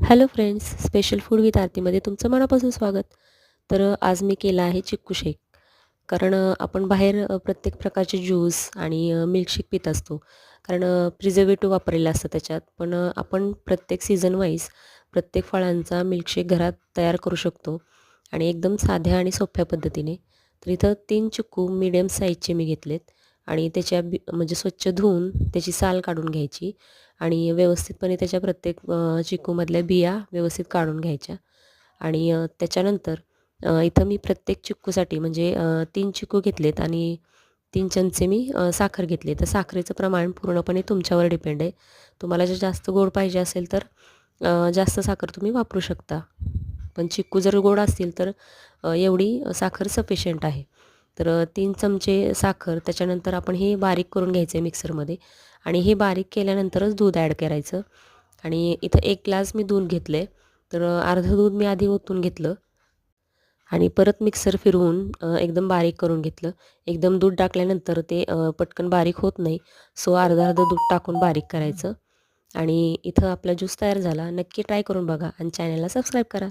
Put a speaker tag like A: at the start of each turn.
A: Hello friends special food with आरतीमध्ये तुमचं मनापासून स्वागत. तर आज मी केला आहे चिक्कू शेक. कारण आपण बाहेर प्रत्येक प्रकारचे ज्यूस आणि मिल्कशेक पित असतो. कारण प्रिझर्वेटिव्ह वापरलेलं असतं त्याच्यात. पण आपण प्रत्येक सीझन वाईज प्रत्येक फळांचा मिल्कशेक घरात तयार करू शकतो. आणि एकदम साध्या आणि सोप्या पद्धतीने. तर इथं तीन चिक्कू मिडियम साईजचे मी घेतलेत. आणि त्याच्या बी म्हणजे स्वच्छ धुवून त्याची साल काढून घ्यायची आणि व्यवस्थितपणे त्याच्या प्रत्येक चिकूमधल्या बिया व्यवस्थित काढून घ्यायच्या. आणि त्याच्यानंतर इथं मी प्रत्येक चिक्कूसाठी म्हणजे तीन चिक्कू घेतलेत आणि तीन चमचे मी साखर घेतली. तर साखरेचं प्रमाण पूर्णपणे तुमच्यावर डिपेंड आहे. तुम्हाला जर जास्त गोड पाहिजे असेल तर जास्त साखर तुम्ही वापरू शकता. पण चिक्कू जर गोड असतील तर एवढी साखर सफिशियंट आहे. तर तीन चमचे साखर त्याच्यानंतर आपण हे बारीक करून घ्यायचं आहे मिक्सरमध्ये. आणि हे बारीक केल्यानंतरच दूध ॲड करायचं. आणि इथं एक ग्लास मी दूध घेतलं आहे तर अर्धं दूध मी आधी ओतून घेतलं. आणि परत मिक्सर फिरवून एकदम बारीक करून घेतलं. एकदम दूध टाकल्यानंतर ते पटकन बारीक होत नाही. सो अर्धं अर्धं दूध टाकून बारीक करायचं. आणि इथं आपला ज्यूस तयार झाला. नक्की ट्राय करून बघा आणि चॅनलला सबस्क्राईब करा.